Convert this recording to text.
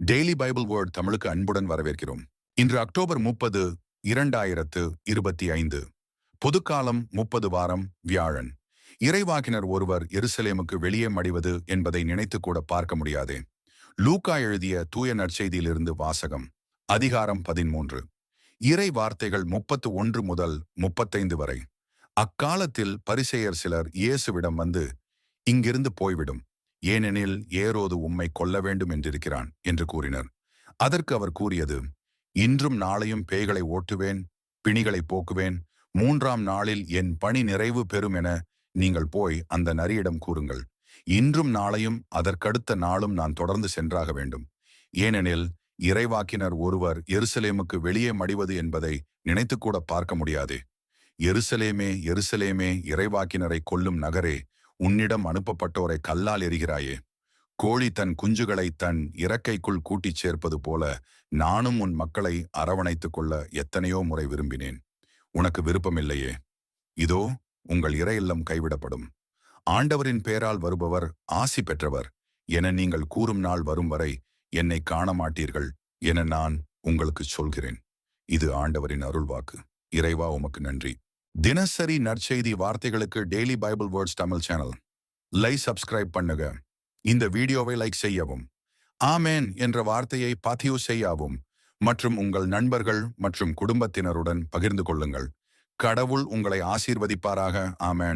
Daily Bible word தமிழுக்கு அன்புடன் வரவேற்கிறோம். இன்று அக்டோபர் முப்பது இரண்டாயிரத்து இருபத்தி ஐந்து. பொதுக்காலம் முப்பது வாரம் வியாழன். இறைவாக்கினர் ஒருவர் எருசலேமுக்கு வெளியே மடிவது என்பதை நினைத்து கூட பார்க்க முடியாதே. லூக்கா எழுதிய தூய நற்செய்தியிலிருந்து வாசகம் அதிகாரம் பதிமூன்று இறை வார்த்தைகள் முப்பத்து ஒன்று முதல் முப்பத்தைந்து வரை. அக்காலத்தில் பரிசெயர் சிலர் இயேசுவிடம் வந்து இங்கிருந்து போய்விடும். ஏனெனில் ஏரோது உம்மை கொல்ல வேண்டும் என்றிருக்கிறான் என்று கூறினர். அதற்கு அவர் கூறியது இன்றும் நாளையும் பேய்களை ஓட்டுவேன் பிணிகளை போக்குவேன். மூன்றாம் நாளில் என் பணி நிறைவு பெறும் என நீங்கள் போய் அந்த நரியிடம் கூறுங்கள். இன்றும் நாளையும் அதற்கடுத்த நாளும் நான் தொடர்ந்து சென்றாக வேண்டும். ஏனெனில் இறைவாக்கினர் ஒருவர் எருசலேமுக்கு வெளியே மடிவது என்பதை நினைத்துக்கூட பார்க்க முடியாதே. எருசலேமே எருசலேமே இறைவாக்கினரை கொல்லும் நகரே உன்னிடம் அனுப்பப்பட்டோரை கல்லால் எறிகிறாயே கோழி தன் குஞ்சுகளை தன் இறக்கைக்குள் கூட்டிச் சேர்ப்பது போல நானும் உன் மக்களை அரவணைத்துக் கொள்ள எத்தனையோ முறை விரும்பினேன். உனக்கு விருப்பமில்லையே. இதோ உங்கள் இறையில்லம் கைவிடப்படும். ஆண்டவரின் பேரால் வருபவர் ஆசி பெற்றவர். என நீங்கள் கூறும் நாள் வரும் வரை என்னை காண மாட்டீர்கள் என நான் உங்களுக்கு சொல்கிறேன். இது ஆண்டவரின் அருள்வாக்கு. இறைவா உமக்கு நன்றி. தினசரி நற்செய்தி வார்த்தைகளுக்கு daily Bible words Tamil channel லை சப்ஸ்கிரைப் பண்ணுங்க. இந்த வீடியோவை லைக் செய்யவும். ஆமேன் என்ற வார்த்தையை பதிவு செய்யவும். மற்றும் உங்கள் நண்பர்கள் மற்றும் குடும்பத்தினருடன் பகிர்ந்து கொள்ளுங்கள். கடவுள் உங்களை ஆசீர்வதிப்பாராக. ஆமேன்